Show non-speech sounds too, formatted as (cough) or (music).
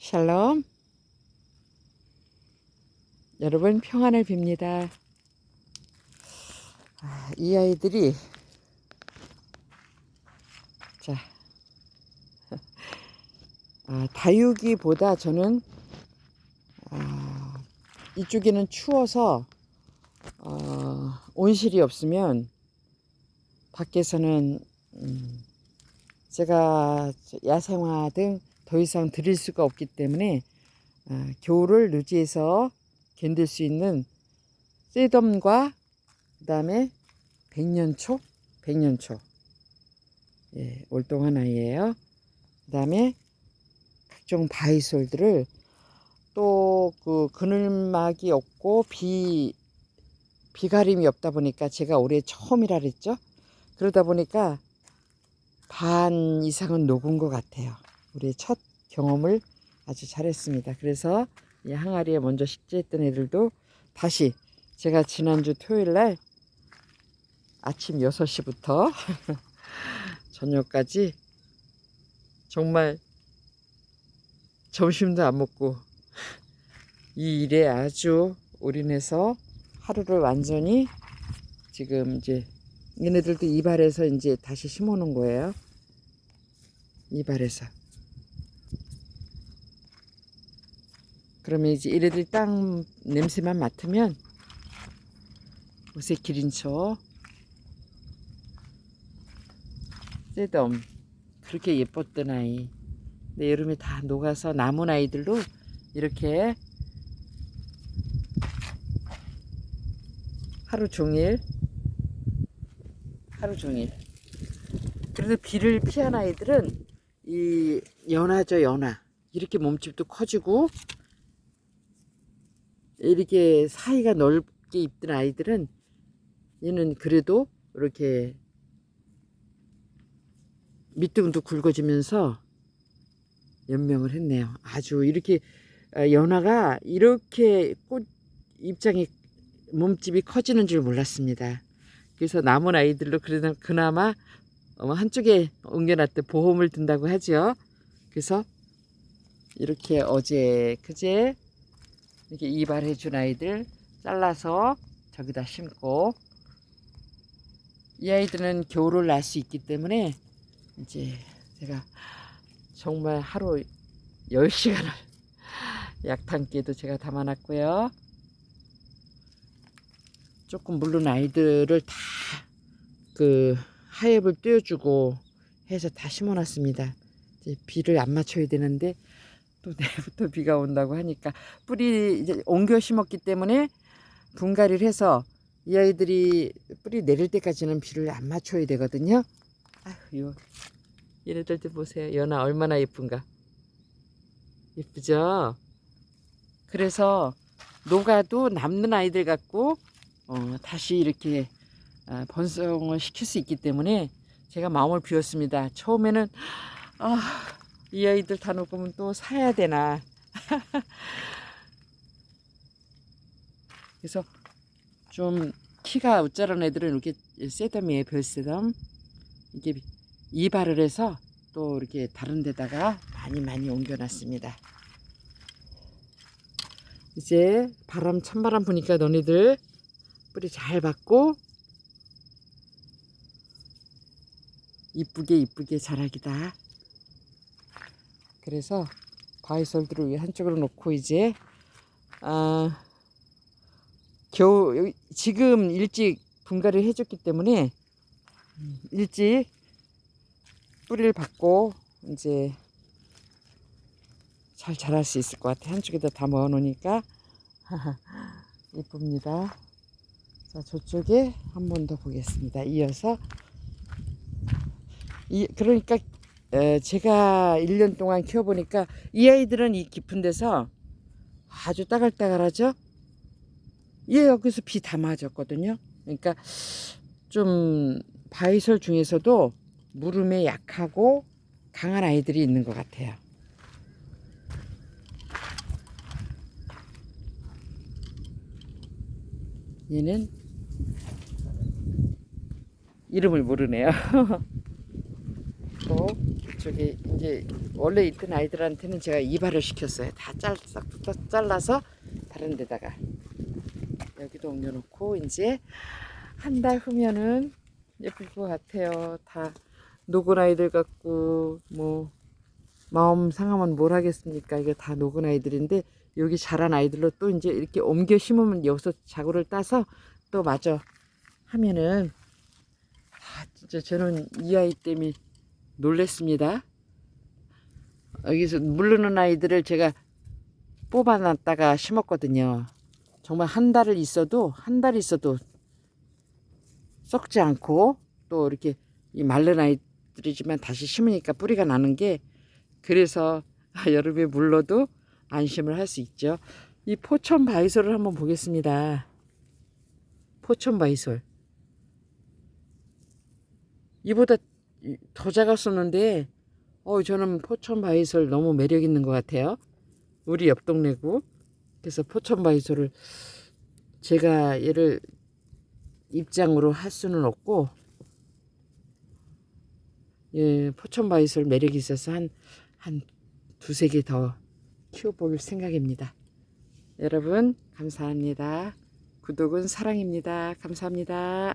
샬롬. 여러분 평안을 빕니다. 아, 이 아이들이 자 아, 다육이보다 저는 아, 이쪽에는 추워서 어, 온실이 없으면 밖에서는 음, 제가 야생화 등 더 이상 드릴 수가 없기 때문에 아, 겨울을 누지에서 견딜 수 있는 쇠덤과 그 다음에 백년초, 백년초, 예, 올동한 아이예요. 그 다음에 각종 바이솔들을 또 그 그늘막이 없고 비 비가림이 없다 보니까 제가 올해 처음이라 그랬죠. 그러다 보니까 반 이상은 녹은 것 같아요. 우리 첫 경험을 아주 잘했습니다. 그래서 이 항아리에 먼저 식재했던 애들도 다시 제가 지난주 토요일 날 아침 6시부터 (laughs) 저녁까지 정말 점심도 안 먹고 이 일에 아주 올인해서 하루를 완전히 지금 이제 얘네들도 이발해서 이제 다시 심어 놓은 거예요. 이발해서. 그러면 이제 얘네들 땅 냄새만 맡으면 요새 기린 초 쇠덤 그렇게 예뻤던 아이. 근데 여름에 다 녹아서 남은 아이들도 이렇게 하루 종일 하루 종일. 그래도 비를 피한 아이들은 이 연하죠 연하 이렇게 몸집도 커지고 이렇게 사이가 넓게 입던 아이들은 얘는 그래도 이렇게 밑둥도 굵어지면서 연명을 했네요. 아주 이렇게 어, 연화가 이렇게 꽃 입장이 몸집이 커지는 줄 몰랐습니다. 그래서 남은 아이들로 그래도 그나마 어, 한쪽에 옮겨놨던 보험을 든다고 하죠. 그래서 이렇게 어제 그제 이렇게 이발해 준 아이들 잘라서 저기다 심고 이 아이들은 겨울을 날 수 있기 때문에 이제 제가 정말 하루 10시간을 (laughs) 약탕기에도 제가 담아놨고요. 조금 물론 아이들을 다 그 하엽을 떼어주고 해서 다 심어놨습니다. 이제 비를 안 맞춰야 되는데 또 내일부터 (laughs) 비가 온다고 하니까 뿌리 이제 옮겨 심었기 때문에 분갈이를 해서 이 아이들이 뿌리 내릴 때까지는 비를 안 맞춰야 되거든요. 아휴, 요 얘네들 좀 보세요. 연아 얼마나 예쁜가. 예쁘죠? 그래서 녹아도 남는 아이들 같고 어, 다시 이렇게 아, 번성을 시킬 수 있기 때문에 제가 마음을 비웠습니다. 처음에는 아, 이 아이들 다 녹으면 또 사야 되나. (laughs) 그래서 좀 키가 우짜란 애들은 이렇게 세덤이에요, 별세덤. 이게 이발을 해서 또 이렇게 다른 데다가 많이 많이 옮겨놨습니다. 이제 바람, 찬바람 부니까 너네들 뿌리 잘 받고 이쁘게 이쁘게 자라기다. 그래서 바이솔들을 한쪽으로 놓고 이제 아 겨우 지금 일찍 분갈이를 해줬기 때문에 일찍 뿌리를 받고 이제 잘 자랄 수 있을 것 같아. 한쪽에다 다 모아 놓으니까 (laughs) 이쁩니다. 자 저쪽에 한 번 더 보겠습니다. 이어서 이 그러니까 에, 제가 1년 동안 키워보니까 이 아이들은 이 깊은 데서 아주 따갈따갈하죠. 얘 여기서 비 다 맞았거든요. 그러니까 좀 바이솔 중에서도 물음에 약하고 강한 아이들이 있는 것 같아요. 얘는 이름을 모르네요. (laughs) 또 저기 이제 원래 있던 아이들한테는 제가 이발을 시켰어요. 다 짤, 싹다 잘라서 다른 데다가 여기도 옮겨놓고 이제 한 달 후면은 예쁠 것 같아요. 다 녹은 아이들 같고 뭐 마음 상하면 뭘 하겠습니까? 이게 다 녹은 아이들인데 여기 자란 아이들로 또 이제 이렇게 옮겨 심으면 여기서 자구를 따서 또 마저 하면은 아 진짜 저는 이 아이 때문에 놀랬습니다. 여기서 물르는 아이들을 제가 뽑아놨다가 심었거든요. 정말 한 달을 있어도 한 달 있어도 썩지 않고 또 이렇게 이 마른 아이들이지만 다시 심으니까 뿌리가 나는 게 그래서 (laughs) 여름에 물러도 안심을 할 수 있죠. 이 포천 바이솔을 한번 보겠습니다. 포천 바이솔. 이보다 이- 더 작았었는데, 어, 저는 포천 바이솔 너무 매력 있는 것 같아요. 우리 옆 동네고. 그래서 포천 바이솔을 제가 얘를 입장으로 할 수는 없고, 예, 포천 바이솔 매력이 있어서 한, 한 두세 개 더 키워볼 생각입니다. 여러분, 감사합니다. 구독은 사랑입니다. 감사합니다.